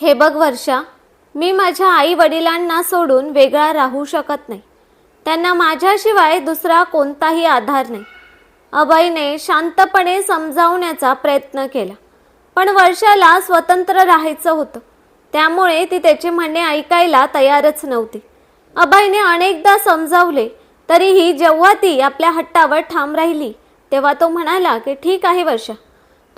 हे बघ वर्षा मी माझ्या आई वडिलांना सोडून वेगळा राहू शकत नाही. त्यांना माझ्याशिवाय दुसरा कोणताही आधार नाही. अभयने शांतपणे समजावण्याचा प्रयत्न केला. पण वर्षाला स्वतंत्र राहायचं होतं. त्यामुळे ती त्याचे म्हणणे ऐकायला तयारच नव्हती. अभयने अनेकदा समजावले तरीही जेव्हा ती आपल्या हट्टावर ठाम राहिली तेव्हा तो म्हणाला की ठीक आहे वर्षा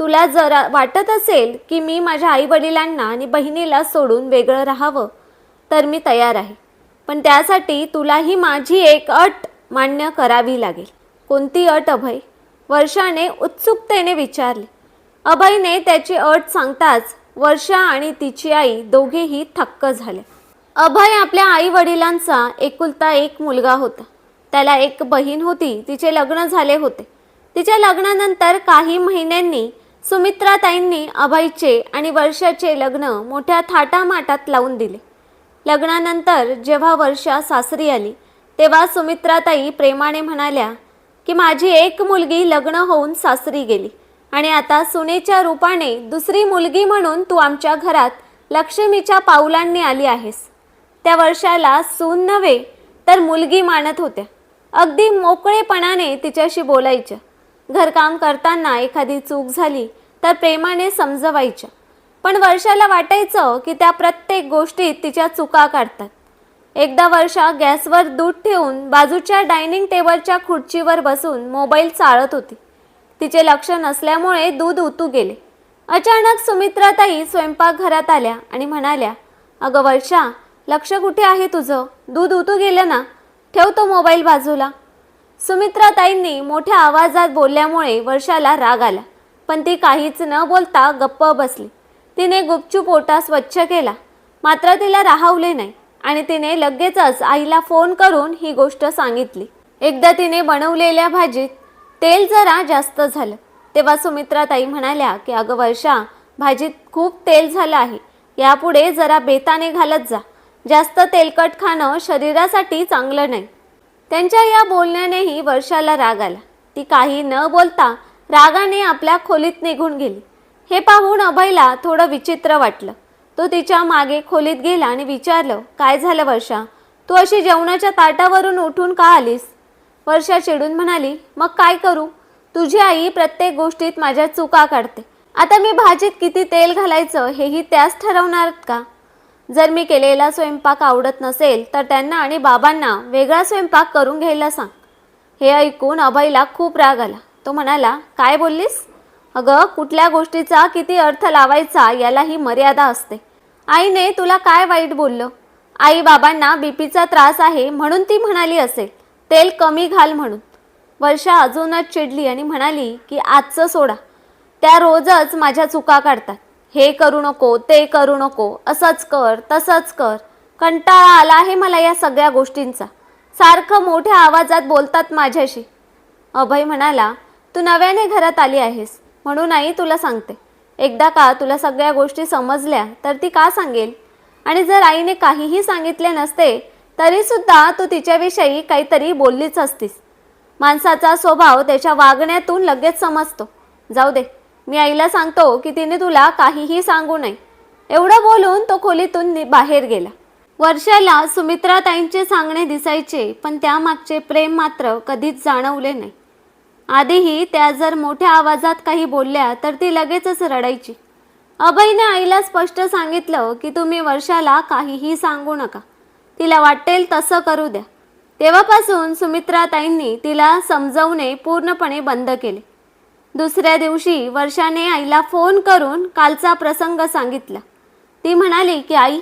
तुला जरा वाटत असेल की मी माझ्या आईवडिलांना आणि बहिणीला सोडून वेगळं राहावं तर मी तयार आहे. पण त्यासाठी तुलाही माझी एक अट मान्य करावी लागेल. कोणती अट अभय? वर्षाने उत्सुकतेने विचारले. अभयने त्याची अट सांगताच वर्षा आणि तिची आई दोघेही थक्क झाले. अभय आपल्या आई वडिलांचा एकुलता एक मुलगा होता. त्याला एक बहीण होती तिचे लग्न झाले होते. तिच्या लग्नानंतर काही महिन्यांनी सुमित्राताईंनी अभयचे आणि वर्षाचे लग्न मोठ्या थाटामाटात लावून दिले. लग्नानंतर जेव्हा वर्षा सासरी आली तेव्हा सुमित्राताई प्रेमाने म्हणाल्या की माझी एक मुलगी लग्न होऊन सासरी गेली आणि आता सुनेच्या रूपाने दुसरी मुलगी म्हणून तू आमच्या घरात लक्ष्मीच्या पावलांनी आली आहेस. त्या वर्षाला सून नव्हे तर मुलगी मानत होत्या. अगदी मोकळेपणाने तिच्याशी बोलायच्या घरकाम करताना एखादी चूक झाली तर प्रेमाने समजवायच्या. पण वर्षाला वाटायचं की त्या प्रत्येक गोष्टीत तिच्या चुका काढतात. एकदा वर्षा गॅसवर दूध ठेवून बाजूच्या डायनिंग टेबलच्या खुर्चीवर बसून मोबाईल चाळत होती. तिचे लक्ष नसल्यामुळे दूध उतू गेले. अचानक सुमित्राताई स्वयंपाकघरात आल्या आणि म्हणाल्या अगं वर्षा लक्ष कुठे आहे तुझं? दूध उतू गेलं ना. ठेव तो मोबाईल बाजूला. सुमित्राताईंनी मोठ्या आवाजात बोलल्यामुळे वर्षाला राग आला. पण ती काहीच न बोलता गप्प बसली. तिने गुपचूप ओटा स्वच्छ केला. मात्र तिला राहवले नाही आणि तिने लगेचच आईला फोन करून ही गोष्ट सांगितली. एकदा तिने बनवलेल्या भाजीत तेल जरा जास्त झालं. तेव्हा सुमित्राताई म्हणाल्या की अगं वर्षा भाजीत खूप तेल झालं आहे. यापुढे जरा बेताने घालत जा. जास्त तेलकट खाणं शरीरासाठी चांगलं नाही. त्यांच्या या बोलण्यानेही वर्षाला राग आला. ती काही न बोलता रागाने आपल्या खोलीत निघून गेली. हे पाहून अभयला थोडं विचित्र वाटलं. तो तिच्यामागे खोलीत गेला आणि विचारलं काय झालं वर्षा? तू अशी जेवणाच्या ताटावरून उठून का आलीस? वर्षा चिडून म्हणाली मग काय करू? तुझी आई प्रत्येक गोष्टीत माझ्या चुका काढते. आता मी भाजीत किती तेल घालायचं हेही त्याच ठरवणार का? जर मी केलेला स्वयंपाक आवडत नसेल तर त्यांना आणि बाबांना वेगळा स्वयंपाक करून घ्यायला सांग. हे ऐकून अभयला खूप राग आला. तो म्हणाला काय बोललीस? अगं कुठल्या गोष्टीचा किती अर्थ लावायचा यालाही मर्यादा असते. आईने तुला काय वाईट बोललं? आई बाबांना बीपीचा त्रास आहे म्हणून ती म्हणाली असेल. तेल कमी घाल म्हणून. वर्षा अजूनच चिडली आणि म्हणाली की आजचं सोडा. त्या रोजच माझ्या चुका काढतात. हे करू नको ते करू नको असंच कर तसंच कर. कंटाळा आला आहे मला या सगळ्या गोष्टींचा. सारखं मोठ्या आवाजात बोलतात माझ्याशी. अभय म्हणाला तू नव्याने घरात आली आहेस म्हणून आई तुला सांगते. एकदा का तुला सगळ्या गोष्टी समजल्या तर ती का सांगेल? आणि जर आईने काहीही सांगितले नसते तरीसुद्धा तू तिच्याविषयी काहीतरी बोललीच असतीस. माणसाचा स्वभाव त्याच्या वागण्यातून लगेच समजतो. जाऊ दे. मी आईला सांगतो की तिने तुला काहीही सांगू नये. एवढं बोलून तो खोलीतून बाहेर गेला. वर्षाला सुमित्राताईंचे सांगणे दिसायचे पण त्यामागचे प्रेम मात्र कधीच जाणवले नाही. आधीही त्या जर मोठ्या आवाजात काही बोलल्या तर ती लगेचच रडायची. अभयने आईला स्पष्ट सांगितलं की तुम्ही वर्षाला काहीही सांगू नका. तिला वाटेल तसं करू द्या. तेव्हापासून सुमित्राताईंनी तिला समजवणे पूर्णपणे बंद केले. दुसऱ्या दिवशी वर्षाने आईला फोन करून कालचा प्रसंग सांगितला. ती म्हणाली की आई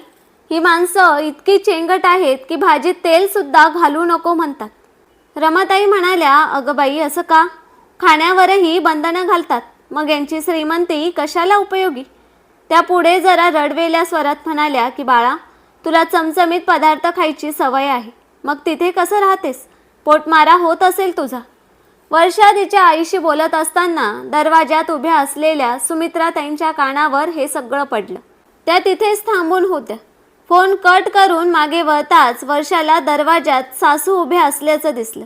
ही माणसं इतकी चेंगट आहेत की भाजीत तेलसुद्धा घालू नको म्हणतात. रमाताई म्हणाल्या अगं बाई असं का? खाण्यावरही बंधनं घालतात. मग यांची श्रीमंती कशाला उपयोगी? त्या पुढे जरा रडवेल्या स्वरात म्हणाल्या की बाळा तुला चमचमीत पदार्थ खायची सवय आहे. मग तिथे कसं राहतेस? पोटमारा होत असेल तुझा. वर्षा तिच्या आईशी बोलत असताना दरवाजात उभ्या असलेल्या सुमित्राताईंच्या कानावर हे सगळं पडलं. त्या तिथेच थांबून होत्या. फोन कट करून मागे वळताच वर्षाला दरवाजात सासू उभ्या असल्याचं दिसलं.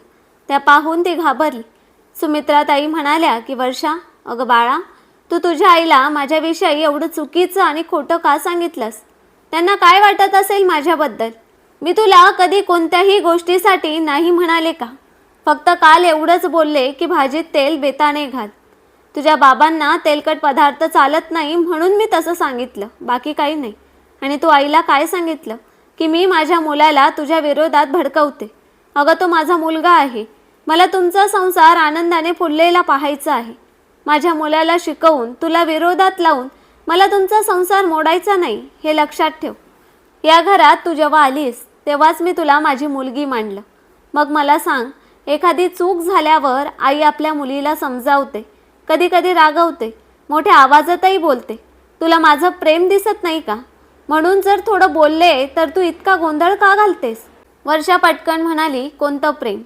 त्या पाहून ती घाबरली. सुमित्राताई म्हणाल्या की वर्षा अगं बाळा तू तुझ्या आईला माझ्याविषयी एवढं चुकीचं आणि खोटं का सांगितलंस? त्यांना काय वाटत असेल माझ्याबद्दल? मी तुला कधी कोणत्याही गोष्टीसाठी नाही म्हणाले का? फक्त काल एवढंच बोलले की भाजीत तेल बेताने घाल. तुझ्या बाबांना तेलकट पदार्थ चालत नाही म्हणून मी तसं सांगितलं. बाकी काही नाही. आणि तू आईला काय सांगितलं? की मी माझ्या मुलाला तुझ्या विरोधात भडकवते. अगं तो माझा मुलगा आहे. मला तुमचा संसार आनंदाने फुललेला पाहायचा आहे. माझ्या मुलाला शिकवून तुला विरोधात लावून मला तुमचा संसार मोडायचा नाही हे लक्षात ठेव. या घरात तू जेव्हा आलीस तेव्हाच मी तुला माझी मुलगी मांडलं. मग मला सांग एखादी चूक झाल्यावर आई आपल्या मुलीला समजावते कधी कधी रागवते मोठ्या आवाजातही बोलते तुला माझं प्रेम दिसत नाही का? म्हणून जर थोडं बोलले तर तू इतका गोंधळ का घालतेस? वर्षा पटकन म्हणाली कोणतं प्रेम?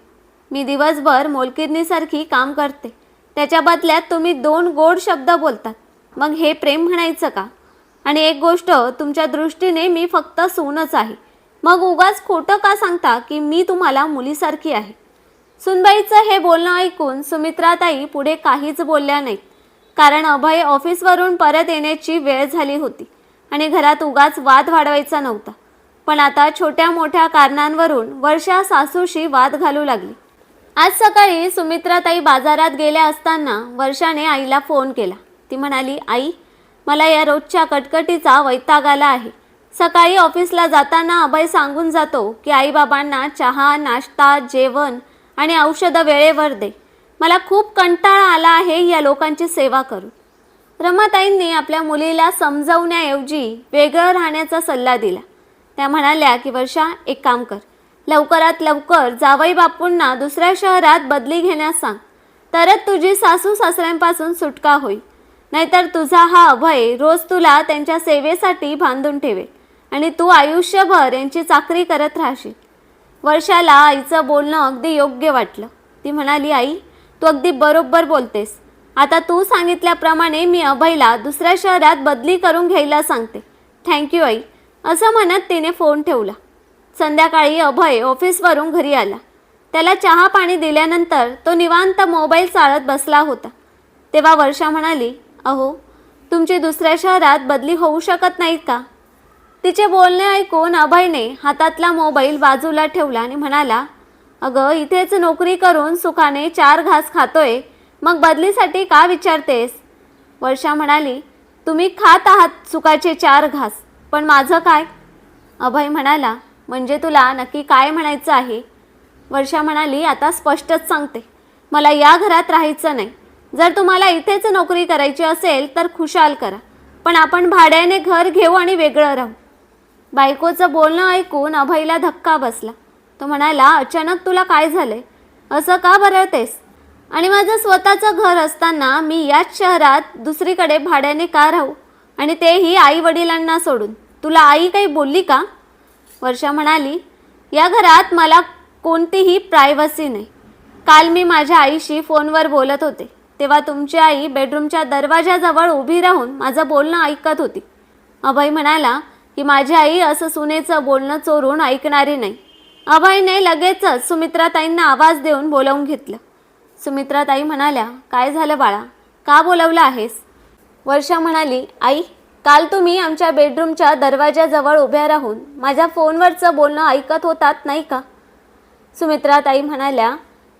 मी दिवसभर मोलकिरणीसारखी काम करते. त्याच्या बदल्यात तुम्ही दोन गोड शब्द बोलतात. मग हे प्रेम म्हणायचं का? आणि एक गोष्ट तुमच्या दृष्टीने मी फक्त सूनच आहे. मग उगाच खोटं का सांगता की मी तुम्हाला मुलीसारखी आहे? सुनबाईचं हे बोलणं ऐकून सुमित्राताई पुढे काहीच बोलल्या नाहीत. कारण अभय ऑफिसवरून परत येण्याची वेळ झाली होती आणि घरात उगाच वाद वाढवायचा नव्हता. पण आता छोट्या मोठ्या कारणांवरून वर्षा सासूशी वाद घालू लागली. आज सकाळी सुमित्राताई बाजारात गेल्या असताना वर्षाने आईला फोन केला. ती म्हणाली आई मला या रोजच्या कटकटीचा वैताग आला आहे. सकाळी ऑफिसला जाताना अभय सांगून जातो की आईबाबांना चहा नाश्ता जेवण आणि औषधं वेळेवर दे. मला खूप कंटाळा आला आहे या लोकांची सेवा करून. रमाताईंनी आपल्या मुलीला समजवण्याऐवजी वेगळं राहण्याचा सल्ला दिला. त्या म्हणाल्या की वर्षा एक काम कर. लवकरात लवकर जावई बापूंना दुसऱ्या शहरात बदली घेण्यास सांग. तरच तुझी सासू सासऱ्यांपासून सुटका होईल. नाहीतर तुझा हा अभय रोज तुला त्यांच्या सेवेसाठी बांधून ठेवेल आणि तू आयुष्यभर यांची चाकरी करत राहशील. वर्षाला आईचं बोलणं अगदी योग्य वाटलं. ती म्हणाली आई तू अगदी बरोबर बोलतेस. आता तू सांगितल्याप्रमाणे मी अभयला दुसऱ्या शहरात बदली करून घ्यायला सांगते. थँक्यू आई. असं म्हणत तिने फोन ठेवला. संध्याकाळी अभय ऑफिसवरून घरी आला. त्याला चहा पाणी दिल्यानंतर तो निवांत मोबाईल चाळत बसला होता. तेव्हा वर्षा म्हणाली अहो तुमची दुसऱ्या शहरात बदली होऊ शकत नाही का? तिचे बोलणे ऐकून अभयने हातातला मोबाईल बाजूला ठेवला आणि म्हणाला अगं इथेच नोकरी करून सुखाने चार घास खातोय. मग बदलीसाठी का विचारतेस? वर्षा म्हणाली तुम्ही खात आहात सुखाचे चार घास पण माझं काय? अभय म्हणाला म्हणजे तुला नक्की काय म्हणायचं आहे? वर्षा म्हणाली आता स्पष्टच सांगते. मला या घरात राहायचं नाही. जर तुम्हाला इथेच नोकरी करायची असेल तर खुशाल करा. पण आपण भाड्याने घर घेऊ आणि वेगळं राहू. बायकोचं बोलणं ऐकून अभयला धक्का बसला. तो म्हणाला अचानक तुला काय झालंय? असं का बरळतेस? आणि माझं स्वतःचं घर असताना मी याच शहरात दुसरीकडे भाड्याने का राहू? आणि तेही आई वडिलांना सोडून. तुला आई काही बोलली का? वर्षा म्हणाली या घरात मला कोणतीही प्रायव्हसी नाही. काल मी माझ्या आईशी फोनवर बोलत होते. तेव्हा तुमची आई बेडरूमच्या दरवाजाजवळ उभी राहून माझं बोलणं ऐकत होती. अभय म्हणाला की माझी आई असं सुनेचं बोलणं चोरून ऐकणारी नाही. अभयने लगेचच सुमित्राताईंना आवाज देऊन बोलावून घेतलं. सुमित्राताई म्हणाल्या काय झालं बाळा? का बोलवलं आहेस? वर्षा म्हणाली आई काल तुम्ही आमच्या बेडरूमच्या दरवाजाजवळ उभ्या राहून माझ्या फोनवरचं बोलणं ऐकत होतात नाही का? सुमित्राताई म्हणाल्या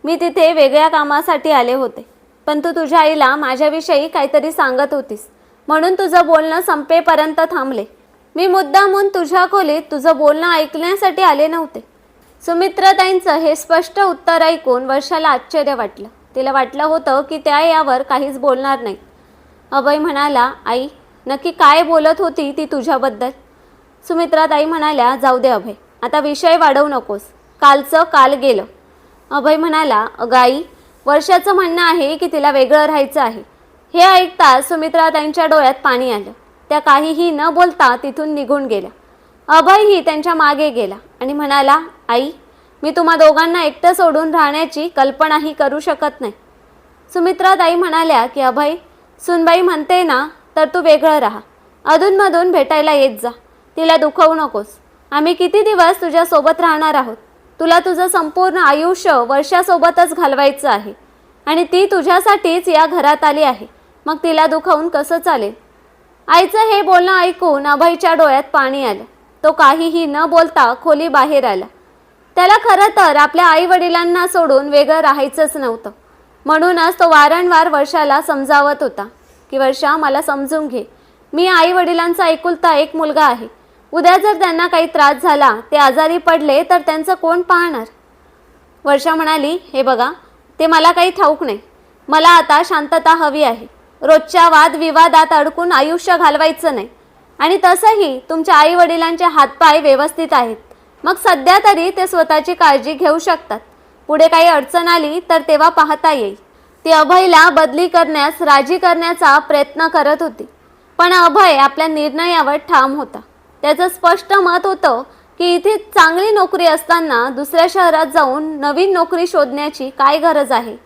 मी तिथे वेगळ्या कामासाठी आले होते पण तू तुझ्या आईला माझ्याविषयी काहीतरी सांगत होतीस. म्हणून तुझं बोलणं संपेपर्यंत थांबले. मी मुद्दामून तुझ्या खोलीत तुझं बोलणं ऐकण्यासाठी आले नव्हते. सुमित्राताईंचं हे स्पष्ट उत्तर ऐकून वर्षाला आश्चर्य वाटलं. तिला वाटलं होतं की त्या यावर काहीच बोलणार नाही. अभय म्हणाला आई नक्की काय बोलत होती ती तुझ्याबद्दल? सुमित्राताई म्हणाल्या जाऊ दे अभय आता विषय वाढवू नकोस. कालचं काल गेलं. अभय म्हणाला अगं आई वर्षाचं म्हणणं आहे की तिला वेगळं राहायचं आहे. हे ऐकताच सुमित्राताईंच्या डोळ्यात पाणी आलं. त्या काहीही न बोलता तिथून निघून गेल्या. अभयही त्यांच्या मागे गेला आणि म्हणाला आई मी तुम्हा दोघांना एकटं सोडून राहण्याची कल्पनाही करू शकत नाही. सुमित्राताई म्हणाल्या की अभय सुनबाई म्हणते ना तर तू वेगळं राहा. अधूनमधून भेटायला येत जा. तिला दुखवू नकोस. आम्ही किती दिवस तुझ्यासोबत राहणार आहोत? तुला तुझं संपूर्ण आयुष्य वर्षासोबतच घालवायचं आहे आणि ती तुझ्यासाठीच या घरात आली आहे. मग तिला दुखावून कसं चालेल? आईचं हे बोलणं ऐकून अभयच्या डोळ्यात पाणी आलं. तो काहीही न बोलता खोली बाहेर आला. त्याला खरं तर आपल्या आई वडिलांना सोडून वेगळं राहायचंच नव्हतं. म्हणूनच तो वारंवार वर्षाला समजावत होता की वर्षा मला समजून घे. मी आई वडिलांचा एकुलता एक मुलगा आहे. उद्या जर त्यांना काही त्रास झाला ते आजारी पडले तर त्यांचं कोण पाहणार? वर्षा म्हणाली हे बघा ते मला काही ठाऊक नाही. मला आता शांतता हवी आहे. रोजच्या वादविवादात अडकून आयुष्य घालवायचं नाही. आणि तसंही तुमच्या आई वडिलांचे हातपाय व्यवस्थित आहेत. मग सध्या तरी ते स्वतःची काळजी घेऊ शकतात. पुढे काही अडचण आली तर तेव्हा पाहता येईल. ती अभयला बदली करण्यास राजी करण्याचा प्रयत्न करत होती. पण अभय आपल्या निर्णयावर ठाम होता. त्याचं स्पष्ट मत होतं की इथे चांगली नोकरी असताना दुसऱ्या शहरात जाऊन नवीन नोकरी शोधण्याची काय गरज आहे?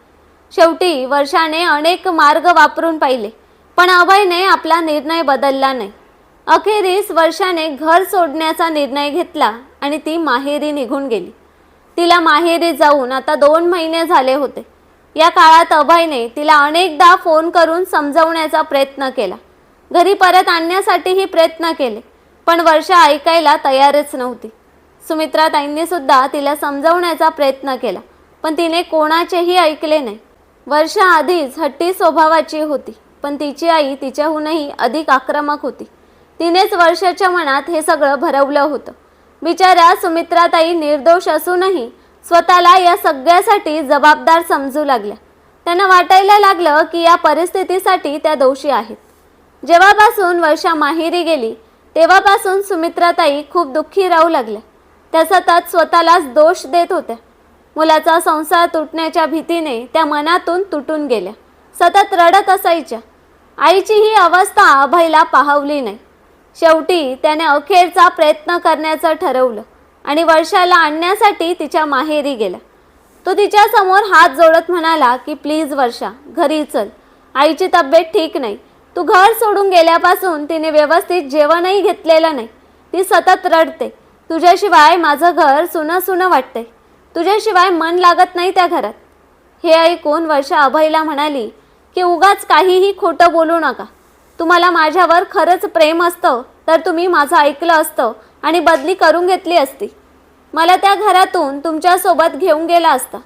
शेवटी वर्षाने अनेक मार्ग वापरून पाहिले पण अभयने आपला निर्णय बदलला नाही. अखेरीस वर्षाने घर सोडण्याचा निर्णय घेतला आणि ती माहेरी निघून गेली. तिला माहेरी जाऊन आता दोन महिने झाले होते. या काळात अभयने तिला अनेकदा फोन करून समजवण्याचा प्रयत्न केला. घरी परत आणण्यासाठीही प्रयत्न केले पण वर्षा ऐकायला तयारच नव्हती. सुमित्रा ताईंनी सुद्धा तिला समजवण्याचा प्रयत्न केला पण तिने कोणाचेही ऐकले नाही. वर्षा आधीच हट्टी स्वभावाची होती पण तिची आई तिच्याहूनही अधिक आक्रमक होती. तिनेच वर्षाच्या मनात हे सगळं भरवलं होतं. बिचाऱ्या सुमित्राताई निर्दोष असूनही स्वतःला या सगळ्यासाठी जबाबदार समजू लागल्या. त्यांना वाटायला लागलं की या परिस्थितीसाठी त्या दोषी आहेत. जेव्हापासून वर्षा माहेरी गेली तेव्हापासून सुमित्राताई खूप दुःखी राहू लागल्या. त्या सतत स्वतःलाच दोष देत होत्या. मुलाचा संसार तुटण्याच्या भीतीने त्या मनातून तुटून गेल्या. सतत रडत असायच्या. आईची ही अवस्था अभयला पाहवली नाही. शेवटी त्याने अखेरचा प्रयत्न करण्याचं ठरवलं आणि वर्षाला आणण्यासाठी तिच्या माहेरी गेला. तो तिच्या समोर हात जोडत म्हणाला की प्लीज वर्षा घरी चल. आईची तब्येत ठीक नाही. तू घर सोडून गेल्यापासून तिने व्यवस्थित जेवणही घेतलेलं नाही. ती सतत रडते. तुझ्याशिवाय माझं घर सुनं सुनं वाटतंय. तुझ्याशिवाय मन लागत नाही त्या घरात. हे ऐकून वर्षा अभयला म्हणाली की उगाच काहीही खोटं बोलू नका. तुम्हाला माझ्यावर खरंच प्रेम असतं तर तुम्ही माझं ऐकलं असतं आणि बदली करून घेतली असती. मला त्या घरातून तुमच्यासोबत घेऊन गेला असता.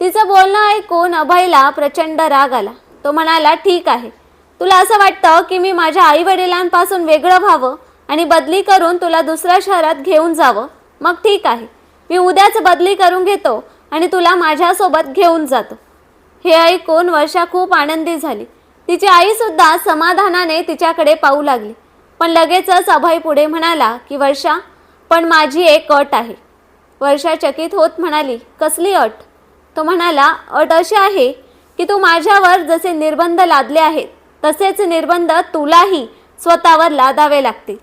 तिचं बोलणं ऐकून अभयला प्रचंड राग आला. तो म्हणाला ठीक आहे. तुला असं वाटतं की मी माझ्या आईवडिलांपासून वेगळं व्हावं आणि बदली करून तुला दुसऱ्या शहरात घेऊन जावं? मग ठीक आहे. मी उद्याच बदली करून घेतो आणि तुला माझ्यासोबत घेऊन जातो. हे ऐकून वर्षा खूप आनंदी झाली. तिची आईसुद्धा समाधानाने तिच्याकडे पाहू लागली. पण लगेचच अभय पुढे म्हणाला की वर्षा पण माझी एक अट आहे. वर्षा चकित होत म्हणाली कसली अट? तो म्हणाला अट अशी आहे की तू माझ्यावर जसे निर्बंध लादले आहेत तसेच निर्बंध तुलाही स्वतःवर लादावे लागतील.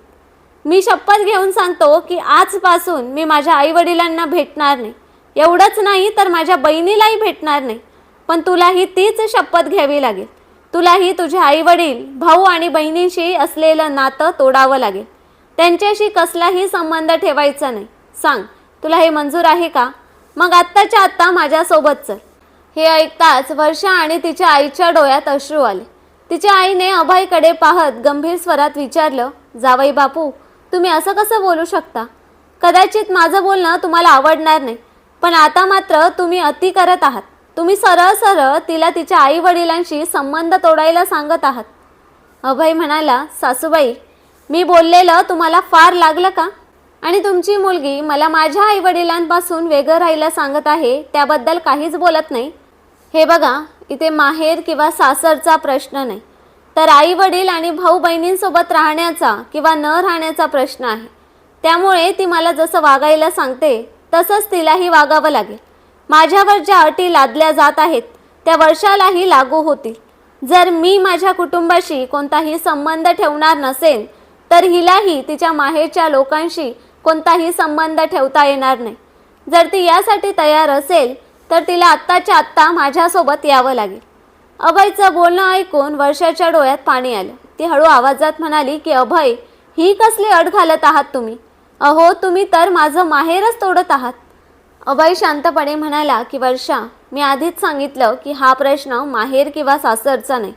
मी शपथ घेऊन सांगतो की आजपासून मी माझ्या आईवडिलांना भेटणार नाही. एवढंच नाही तर माझ्या बहिणीलाही भेटणार नाही. पण तुलाही तीच शपथ घ्यावी लागेल. तुलाही तुझे आईवडील भाऊ आणि बहिणींशी असलेलं नातं तोडावं लागेल. त्यांच्याशी कसलाही संबंध ठेवायचा नाही. सांग तुला हे मंजूर आहे का? मग आत्ताच्या आत्ता माझ्यासोबत चल. हे ऐकताच वर्षा आणि तिच्या आईच्या डोळ्यात अश्रू आले. तिच्या आईने अभयकडे पाहत गंभीर स्वरात विचारलं जावई बापू तुम्ही असं कसं बोलू शकता? कदाचित माझं बोलणं तुम्हाला आवडणार नाही पण आता मात्र तुम्ही अति करत आहात. तुम्ही सरळ सरळ तिला तिच्या आई वडिलांशी संबंध तोडायला सांगत आहात. अभय म्हणाला सासूबाई मी बोललेलं तुम्हाला फार लागलं का? आणि तुमची मुलगी मला माझ्या आई वडिलांपासून वेगळं राहायला सांगत आहे त्याबद्दल काहीच बोलत नाही? हे बघा इथे माहेर किंवा सासरचा प्रश्न नाही. तर आई वडील आणि भाऊ बहिणींसोबत राहण्याचा किंवा न राहण्याचा प्रश्न आहे. त्यामुळे ती मला जसं वागायला सांगते तसंच तिलाही वागावं लागेल. माझ्यावर ज्या अटी लादल्या जात आहेत त्या वर्षालाही लागू होतील. जर मी माझ्या कुटुंबाशी कोणताही संबंध ठेवणार नसेल तर हिलाही तिच्या माहेरच्या लोकांशी कोणताही संबंध ठेवता येणार नाही. जर ती यासाठी तयार असेल तर तिला आत्ताच्या आत्ता माझ्यासोबत यावं लागेल. अभयचं बोलणं ऐकून वर्षाच्या डोळ्यात पाणी आलं. ती हळू आवाजात म्हणाली की अभय ही कसली अड घालत आहात तुम्ही? अहो तुम्ही तर माझं माहेरच तोडत आहात. अभय शांतपणे म्हणाला की वर्षा मी आधीच सांगितलं की हा प्रश्न माहेर किंवा सासरचा नाही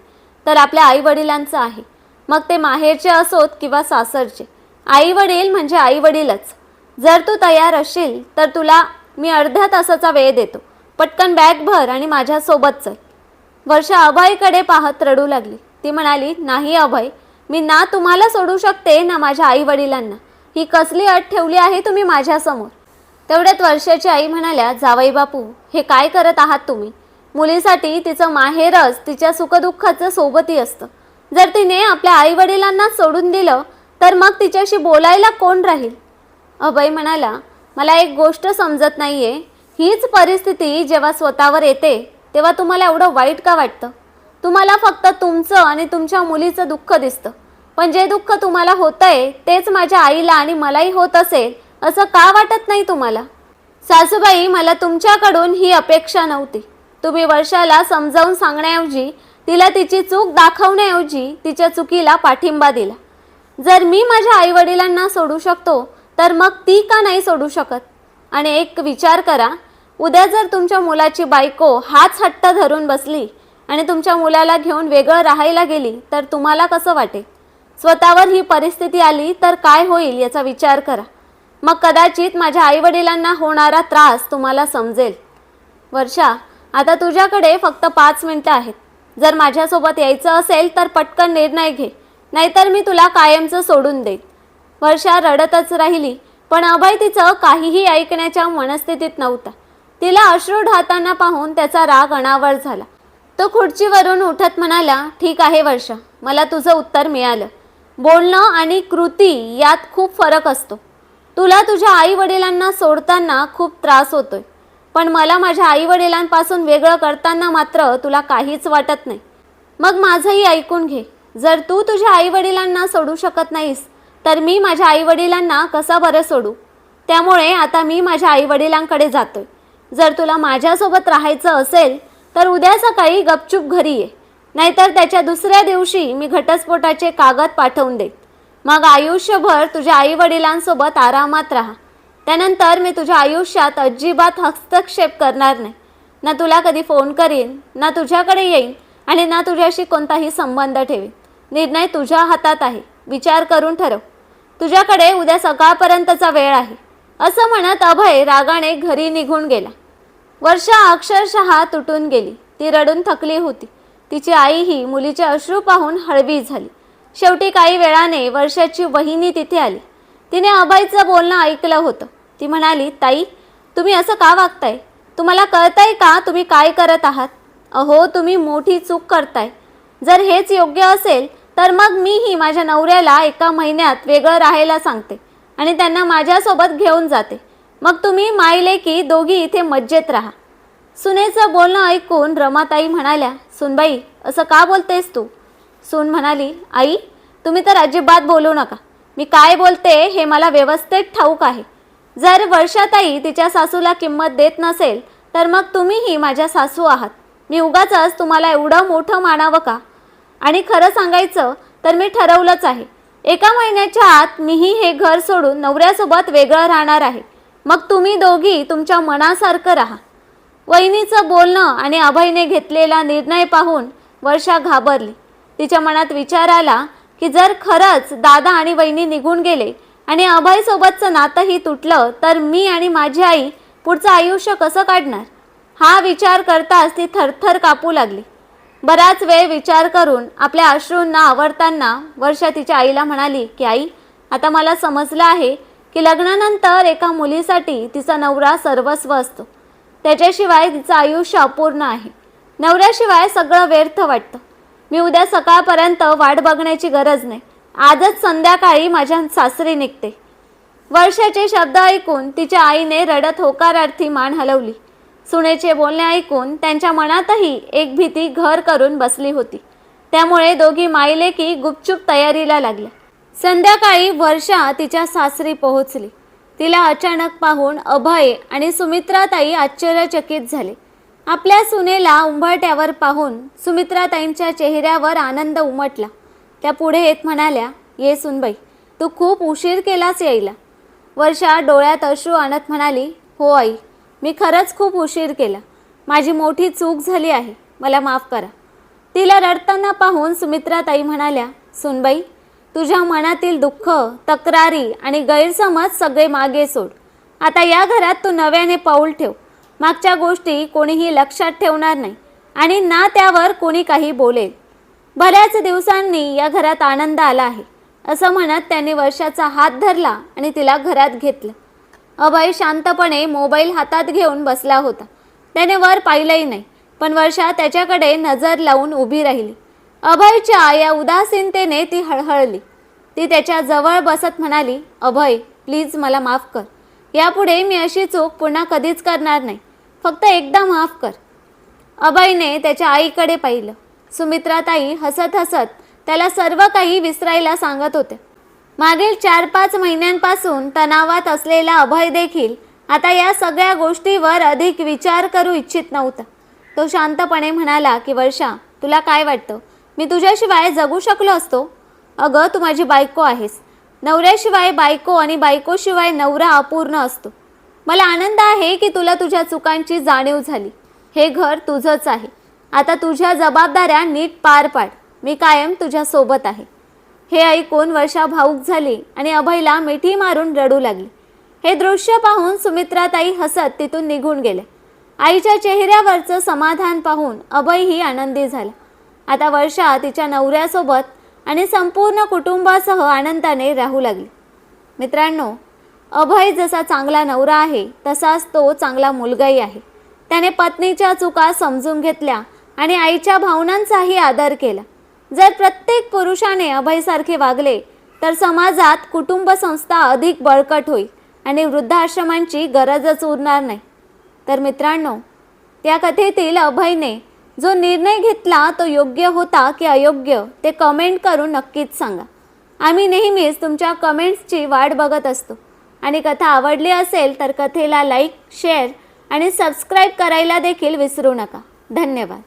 तर आपल्या आईवडिलांचा आहे. मग ते माहेरचे असोत किंवा सासरचे? आईवडील म्हणजे आईवडीलच. जर तू तयार असशील तर तुला मी अर्ध्या तासाचा वेळ देतो. पटकन बॅग भर आणि माझ्यासोबत चल. वर्षा अभयकडे पाहत रडू लागली. ती म्हणाली नाही अभय मी ना तुम्हाला सोडू शकते ना माझ्या आई वडिलांना ही कसली अट ठेवली आहे तुम्ही माझ्यासमोर? तेवढ्यात वर्षाची आई म्हणाल्या जावई बापू हे काय करत आहात तुम्ही? मुलीसाठी तिचं माहेरच तिच्या सुखदुःखाचं सोबती असतं. जर तिने आपल्या आई वडिलांनाच सोडून दिलं तर मग तिच्याशी बोलायला कोण राहील? अभय म्हणाला मला एक गोष्ट समजत नाहीये. हीच परिस्थिती जेव्हा स्वतःवर येते तेव्हा तुम्हाला एवढं वाईट का वाटतं? तुम्हाला फक्त तुमचं आणि तुमच्या मुलीचं दुःख दिसतं. पण जे दुःख तुम्हाला होतंय तेच माझ्या आईला आणि मलाही होत असेल असं का वाटत नाही तुम्हाला? सासूबाई मला तुमच्याकडून ही अपेक्षा नव्हती. तुम्ही वर्षाला समजावून सांगण्याऐवजी तिला तिची चूक दाखवण्याऐवजी तिच्या चुकीला पाठिंबा दिला. जर मी माझ्या आईवडिलांना सोडू शकतो तर मग ती का नाही सोडू शकत? आणि एक विचार करा उद्या जर तुमच्या मुलाची बायको हाच हट्ट धरून बसली आणि तुमच्या मुलाला घेऊन वेगळं राहायला गेली तर तुम्हाला कसं वाटेल? स्वतःवर ही परिस्थिती आली तर काय होईल याचा विचार करा. मग कदाचित माझ्या आईवडिलांना होणारा त्रास तुम्हाला समजेल. वर्षा आता तुझ्याकडे फक्त पाच मिनिटं आहेत. जर माझ्यासोबत यायचं असेल तर पटकन निर्णय घे नाहीतर मी तुला कायमचं सोडून देईन. वर्षा रडतच राहिली पण अभय तिचं काहीही ऐकण्याच्या मनस्थितीत नव्हता. तिला अश्रू ढाताना पाहून त्याचा राग अनावर झाला. तो खुर्चीवरून उठत म्हणाला ठीक आहे वर्षा मला तुझं उत्तर मिळालं. बोलणं आणि कृती यात खूप फरक असतो. तुला तुझ्या आई वडिलांना सोडताना खूप त्रास होतोय. पण मला माझ्या आई वडिलांपासून वेगळं करताना मात्र तुला काहीच वाटत नाही. मग माझंही ऐकून घे. जर तू तुझ्या आई वडिलांना सोडू शकत नाहीस तर मी माझ्या आई वडिलांना कसा बरं सोडू? त्यामुळे आता मी माझ्या आई वडिलांकडे जातोय. जर तुला माझ्यासोबत राहायचं असेल तर उद्या सकाळी गपचूप घरी ये. नाहीतर त्याच्या दुसऱ्या दिवशी मी घटस्फोटाचे कागद पाठवून देईन. मग आयुष्यभर तुझ्या आई वडिलांसोबत आरामात राहा. त्यानंतर मी तुझ्या आयुष्यात अजिबात हस्तक्षेप करणार नाही. ना तुला कधी फोन करीन ना तुझ्याकडे येईन आणि ना तुझ्याशी कोणताही संबंध ठेवीन. निर्णय तुझ्या हातात आहे. विचार करून ठरव. तुझ्याकडे उद्या सकाळपर्यंतचा वेळ आहे. असं म्हणत अभय रागाने घरी निघून गेला. वर्षा अक्षरशः तुटून गेली. ती रडून थकली होती. तिची आई ही मुलीचे अश्रू पाहून हळवी झाली. शेवटी काही वेळाने वर्षाची वहिनी तिथे आली. तिने अभयचं बोलणं ऐकलं होतं. ती म्हणाली ताई तुम्ही असं का वागताय? तुम्हाला कळतंय का तुम्ही काय करत आहात? अहो तुम्ही मोठी चूक करताय. जर हेच योग्य असेल तर मग मीही माझ्या नवऱ्याला एका महिन्यात वेगळं राहायला सांगते आणि त्यांना माझ्यासोबत घेऊन जाते. मग तुम्ही मायले की दोघी इथे मज्जेत राहा. सुनेचं बोलणं ऐकून रमाताई म्हणाल्या सुनबाई असं का बोलतेस तू? सून म्हणाली आई तुम्ही तर अजिबात बोलू नका. मी काय बोलते हे मला व्यवस्थित ठाऊक आहे. जर वर्षाताई तिच्या सासूला किंमत देत नसेल तर मग तुम्हीही माझ्या सासू आहात. मी उगाचच तुम्हाला एवढं मोठं मानावं का? आणि खरं सांगायचं तर मी ठरवलंच आहे. एका महिन्याच्या आत मीही हे घर सोडून नवऱ्यासोबत वेगळं राहणार आहे. मग तुम्ही दोघी तुमच्या मनासारखं राहा. वहिनीचं बोलणं आणि अभयने घेतलेला निर्णय पाहून वर्षा घाबरली. तिच्या मनात विचार आला की जर खरंच दादा आणि वहिनी निघून गेले आणि अभयसोबतचं नातंही तुटलं तर मी आणि माझी आई पुढचं आयुष्य कसं काढणार? हा विचार करताच ती थरथर कापू लागली. बराच वेळ विचार करून आपल्या अश्रूंना आवडताना वर्षा तिच्या आईला म्हणाली की आई आता मला समजलं आहे की लग्नानंतर एका मुलीसाठी तिचा नवरा सर्वस्व असतो. त्याच्याशिवाय तिचं आयुष्य अपूर्ण आहे. नवऱ्याशिवाय सगळं व्यर्थ वाटतं. मी उद्या सकाळपर्यंत वाट बघण्याची गरज नाही. आजच संध्याकाळी माझ्या सासरी निघते. वर्षाचे शब्द ऐकून तिच्या आईने रडत होकारार्थी मान हलवली. सुनेचे बोलणे ऐकून त्यांच्या मनातही एक भीती घर करून बसली होती. त्यामुळे दोघी माईले की गुपचूप तयारीला लागल्या. संध्याकाळी वर्षा तिच्या सासरी पोहोचली. तिला अचानक पाहून अभय आणि सुमित्राताई आश्चर्यचकित झाले. आपल्या सुनेला उंबरट्यावर पाहून सुमित्राताईंच्या चेहऱ्यावर आनंद उमटला. त्या पुढे येत म्हणाल्या ये सुनबाई तू खूप उशीर केलास यायला. वर्षा डोळ्यात अश्रू आणत म्हणाली हो आई मी खरंच खूप उशीर केला. माझी मोठी चूक झाली आहे. मला माफ करा. तिला रडताना पाहून सुमित्राताई म्हणाल्या सुनबाई तुझ्या मनातील दुःख तक्रारी आणि गैरसमज सगळे मागे सोड. आता या घरात तू नव्याने पाऊल ठेव. मागच्या गोष्टी कोणीही लक्षात ठेवणार नाही आणि ना त्यावर कोणी काही बोलेल. बऱ्याच दिवसांनी या घरात आनंद आला आहे असं म्हणत त्यांनी वर्षाचा हात धरला आणि तिला घरात घेतलं. अभय शांतपणे मोबाईल हातात घेऊन बसला होता. त्याने वर पाहिलंही नाही पण वर्षा त्याच्याकडे नजर लावून उभी राहिली. अभयच्या या उदासीनतेने ती हळहळली. ती त्याच्याजवळ बसत म्हणाली अभय प्लीज मला माफ कर. यापुढे मी अशी चूक पुन्हा कधीच करणार नाही. फक्त एकदा माफ कर. अभयने त्याच्या आईकडे पाहिलं. सुमित्राताई हसत हसत त्याला सर्व काही विसरायला सांगत होते. मागील चार पाच महिन्यांपासून तणावात असलेला अभय देखील आता या सगळ्या गोष्टीवर अधिक विचार करू इच्छित नव्हता. तो शांतपणे म्हणाला की वर्षा तुला काय वाटतं? मी तुझ्याशिवाय जगू शकलो असतो. अगं तू माझी बायको आहेस. नवऱ्याशिवाय बायको आणि बायकोशिवाय नवरा अपूर्ण असतो. मला आनंद आहे की तुला तुझ्या चुकांची जाणीव झाली. हे घर तुझंच आहे. आता तुझ्या जबाबदाऱ्या नीट पार पाड. मी कायम तुझ्यासोबत आहे. हे ऐकून वर्षा भाऊक झाली आणि अभयला मिठी मारून रडू लागली. हे दृश्य पाहून सुमित्राताई हसत तिथून निघून गेले आईच्या चेहऱ्यावरचं समाधान पाहून अभयही आनंदी झाला. आता वर्षा तिच्या नवऱ्यासोबत आणि संपूर्ण कुटुंबासह आनंदाने राहू लागली. मित्रांनो अभय जसा चांगला नवरा आहे तसाच तो चांगला मुलगाही आहे. त्याने पत्नीच्या चुका समजून घेतल्या आणि आईच्या भावनांचाही आदर केला. जर प्रत्येक पुरुषाने अभयसारखे वागले तर समाजात कुटुंब संस्था अधिक बळकट होईल आणि वृद्धाश्रमांची गरजच उरणार नाही. तर मित्रांनो त्या कथेतील अभयने जो निर्णय घेतला तो योग्य होता की अयोग्य ते कमेंट करून नक्कीच सांगा. आम्ही नेहमीच तुमच्या कमेंट्सची वाट बघत असतो. आणि कथा आवडली असेल तर कथेला लाईक शेअर आणि सबस्क्राईब करायला देखील विसरू नका. धन्यवाद.